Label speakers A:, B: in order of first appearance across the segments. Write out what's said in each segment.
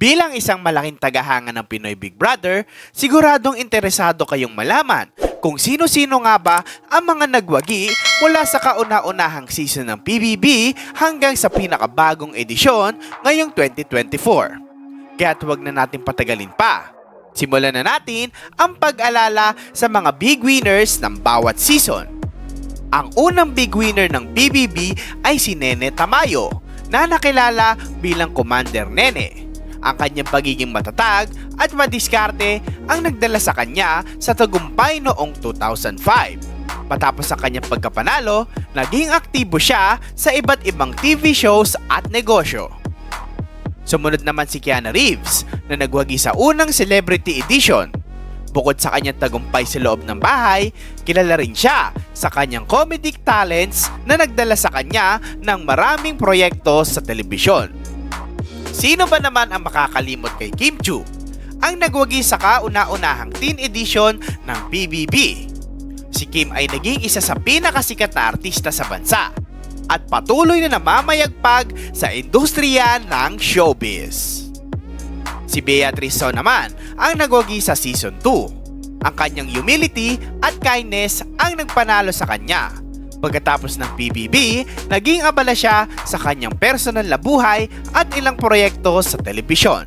A: Bilang isang malaking tagahanga ng Pinoy Big Brother, siguradong interesado kayong malaman kung sino-sino nga ba ang mga nagwagi mula sa kauna-unahang season ng PBB hanggang sa pinakabagong edisyon ngayong 2024. Kaya't huwag na natin patagalin pa. Simulan na natin ang pag-alala sa mga big winners ng bawat season. Ang unang big winner ng BBB ay si Nene Tamayo na nakilala bilang Commander Nene. Ang kanyang pagiging matatag at madiskarte ang nagdala sa kanya sa tagumpay noong 2005. Matapos ang kanyang pagkapanalo, naging aktibo siya sa iba't ibang TV shows at negosyo. Sumunod naman si Keanu Reeves na nagwagi sa unang celebrity edition. Bukod sa kanyang tagumpay sa loob ng bahay, kilala rin siya sa kanyang comedic talents na nagdala sa kanya ng maraming proyekto sa telebisyon. Sino ba naman ang makakalimot kay Kim Chu? Ang nagwagi sa kauna-unahang teen edition ng PBB. Si Kim ay naging isa sa pinakasikat na artista sa bansa at patuloy na namamayagpag sa industriya ng showbiz. Si Beatrice So naman ang nagwagi sa season 2. Ang kanyang humility at kindness ang nagpanalo sa kanya. Pagkatapos ng PBB, naging abala siya sa kanyang personal na buhay at ilang proyekto sa telebisyon.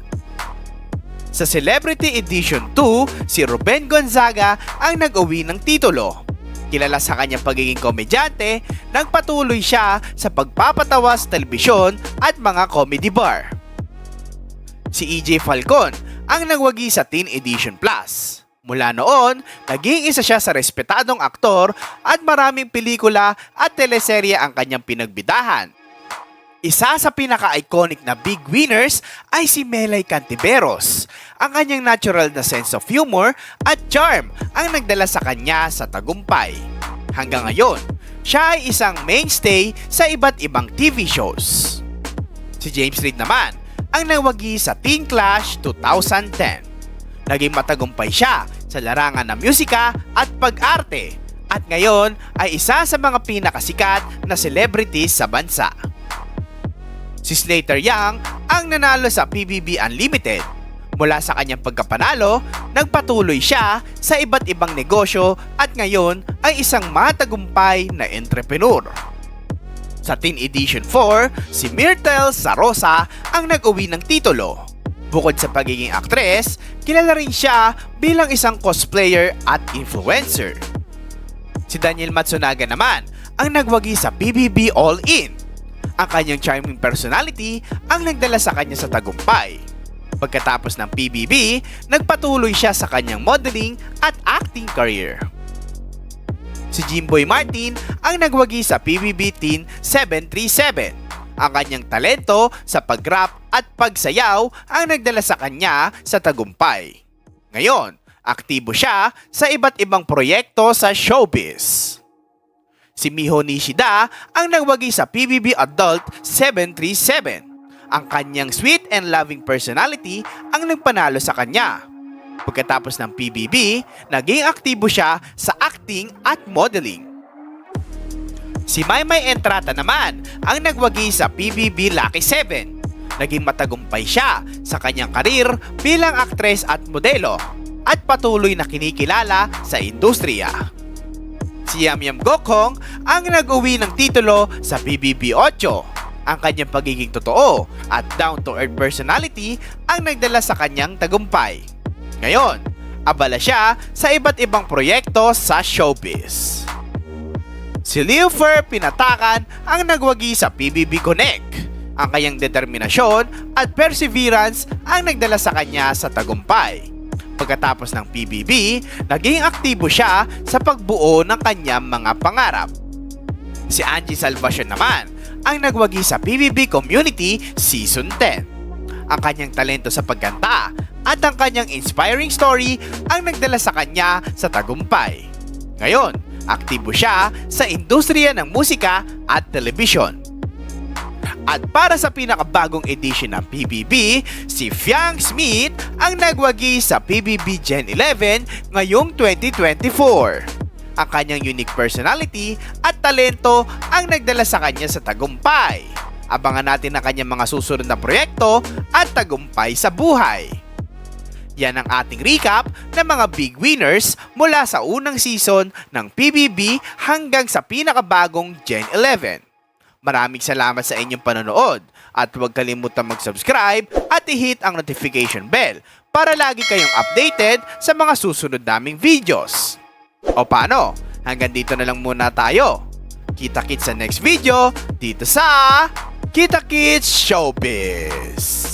A: Sa Celebrity Edition 2, si Ruben Gonzaga ang nag-uwi ng titulo. Kilala sa kanyang pagiging komedyante, nagpatuloy siya sa pagpapatawa sa telebisyon at mga comedy bar. Si EJ Falcon ang nagwagi sa Teen Edition Plus. Mula noon, naging isa siya sa respetadong aktor at maraming pelikula at teleserye ang kanyang pinagbidahan. Isa sa pinaka-iconic na big winners ay si Melay Cantiveros. Ang kanyang natural na sense of humor at charm ang nagdala sa kanya sa tagumpay. Hanggang ngayon, siya ay isang mainstay sa iba't ibang TV shows. Si James Reid naman ang nawagi sa Teen Clash 2010. Naging matagumpay siya sa larangan ng musika at pag-arte at ngayon ay isa sa mga pinakasikat na celebrities sa bansa. Si Slater Young ang nanalo sa PBB Unlimited. Mula sa kanyang pagkapanalo, nagpatuloy siya sa iba't ibang negosyo at ngayon ay isang matagumpay na entrepreneur. Sa Teen Edition 4, si Myrtle Sarosa ang nag-uwi ng titulo. Bukod sa pagiging aktres, kilala rin siya bilang isang cosplayer at influencer. Si Daniel Matsunaga naman ang nagwagi sa PBB All In. Ang kanyang charming personality ang nagdala sa kanya sa tagumpay. Pagkatapos ng PBB, nagpatuloy siya sa kanyang modeling at acting career. Si Jimboy Martin ang nagwagi sa PBB Teen 737. Ang kanyang talento sa pag-rap at pagsayaw ang nagdala sa kanya sa tagumpay. Ngayon, aktibo siya sa iba't ibang proyekto sa showbiz. Si Miho Nishida ang nagwagi sa PBB Adult 737. Ang kanyang sweet and loving personality ang nagpanalo sa kanya. Pagkatapos ng PBB, naging aktibo siya sa acting at modeling. Si Maymay Entrata naman ang nagwagi sa PBB Lucky 7. Naging matagumpay siya sa kanyang karir bilang aktres at modelo at patuloy na kinikilala sa industriya. Si Yam Yam Gokong ang nag-uwi ng titulo sa PBB 8. Ang kanyang pagiging totoo at down-to-earth personality ang nagdala sa kanyang tagumpay. Ngayon, abala siya sa iba't ibang proyekto sa showbiz. Si Leo Fer Pinatakan ang nagwagi sa PBB Connect. Ang kanyang determinasyon at perseverance ang nagdala sa kanya sa tagumpay. Pagkatapos ng PBB, naging aktibo siya sa pagbuo ng kanyang mga pangarap. Si Angie Salvacion naman ang nagwagi sa PBB Community Season 10. Ang kanyang talento sa pagkanta at ang kanyang inspiring story ang nagdala sa kanya sa tagumpay. Ngayon, aktibo siya sa industriya ng musika at telebisyon. At para sa pinakabagong edition ng PBB, si Fiang Smith ang nagwagi sa PBB Gen 11 ngayong 2024. Ang kanyang unique personality at talento ang nagdala sa kanya sa tagumpay. Abangan natin ang kanyang mga susunod na proyekto at tagumpay sa buhay. Yan ang ating recap ng mga big winners mula sa unang season ng PBB hanggang sa pinakabagong Gen 11. Maraming salamat sa inyong panonood at huwag kalimutan mag-subscribe at i-hit ang notification bell para lagi kayong updated sa mga susunod naming videos. O paano? Hanggang dito na lang muna tayo. Kita-kits sa next video dito sa Kita Kids Showbiz.